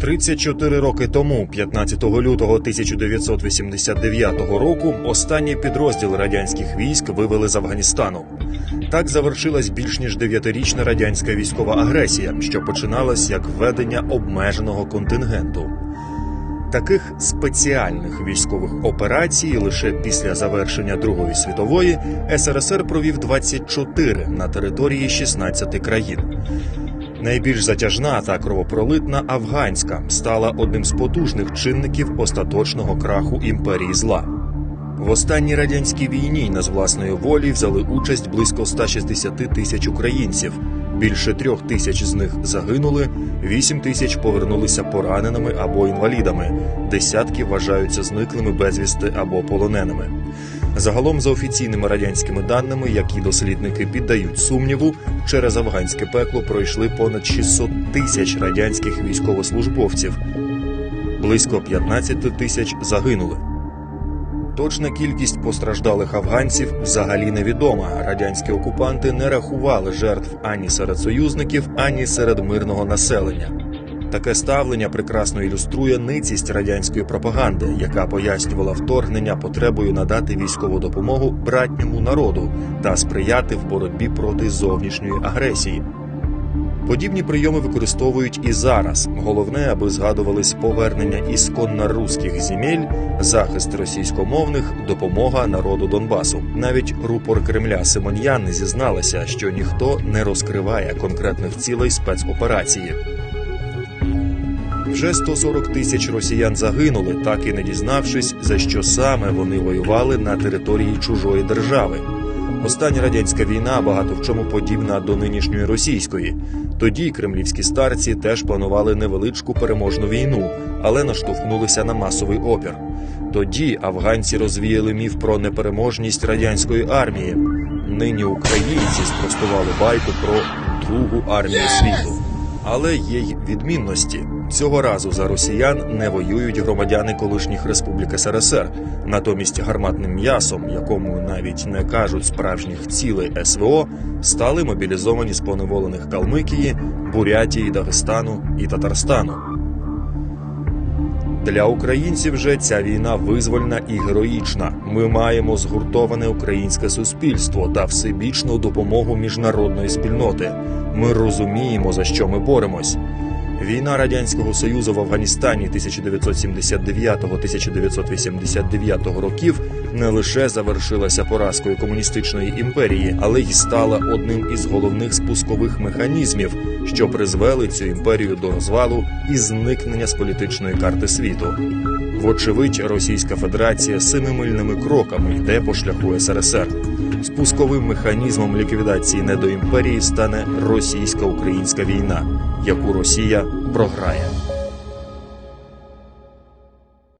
34 роки тому, 15 лютого 1989 року, останній підрозділ радянських військ вивели з Афганістану. Так завершилась більш ніж дев'ятирічна радянська військова агресія, що починалась як введення обмеженого контингенту. Таких спеціальних військових операцій лише після завершення Другої світової СРСР провів 24 на території 16 країн. Найбільш затяжна та кровопролитна афганська стала одним з потужних чинників остаточного краху імперії зла. В останній радянській війні на з власної волі взяли участь близько 160 тисяч українців. Більше трьох тисяч з них загинули, вісім тисяч повернулися пораненими або інвалідами, десятки вважаються зниклими безвісти або полоненими. Загалом, за офіційними радянськими даними, які дослідники піддають сумніву, через афганське пекло пройшли понад 600 тисяч радянських військовослужбовців, близько 15 тисяч загинули. Точна кількість постраждалих афганців взагалі невідома. Радянські окупанти не рахували жертв ані серед союзників, ані серед мирного населення. Таке ставлення прекрасно ілюструє ницість радянської пропаганди, яка пояснювала вторгнення потребою надати військову допомогу братньому народу та сприяти в боротьбі проти зовнішньої агресії. Подібні прийоми використовують і зараз. Головне, аби згадувались повернення ісконно руських земель, захист російськомовних, допомога народу Донбасу. Навіть рупор Кремля Симоньян зізналася, що ніхто не розкриває конкретних цілей спецоперації. Вже 140 тисяч росіян загинули, так і не дізнавшись, за що саме вони воювали на території чужої держави. Остання радянська війна багато в чому подібна до нинішньої російської. Тоді кремлівські старці теж планували невеличку переможну війну, але наштовхнулися на масовий опір. Тоді афганці розвіяли міф про непереможність радянської армії. Нині українці спростували байку про другу армію світу. Але є й відмінності. Цього разу за росіян не воюють громадяни колишніх республік СРСР. Натомість гарматним м'ясом, якому навіть не кажуть справжніх цілей СВО, стали мобілізовані з поневолених Калмикії, Бурятії, Дагестану і Татарстану. Для українців же ця війна визвольна і героїчна. Ми маємо згуртоване українське суспільство та всебічну допомогу міжнародної спільноти. Ми розуміємо, за що ми боремось. Війна радянського союзу в Афганістані 1979-1989 років не лише завершилася поразкою комуністичної імперії, але й стала одним із головних спускових механізмів, що призвели цю імперію до розвалу і зникнення з політичної карти світу. Вочевидь, Російська Федерація семимильними кроками йде по шляху СРСР. Спусковим механізмом ліквідації недоімперії стане російсько-українська війна, яку Росія програє.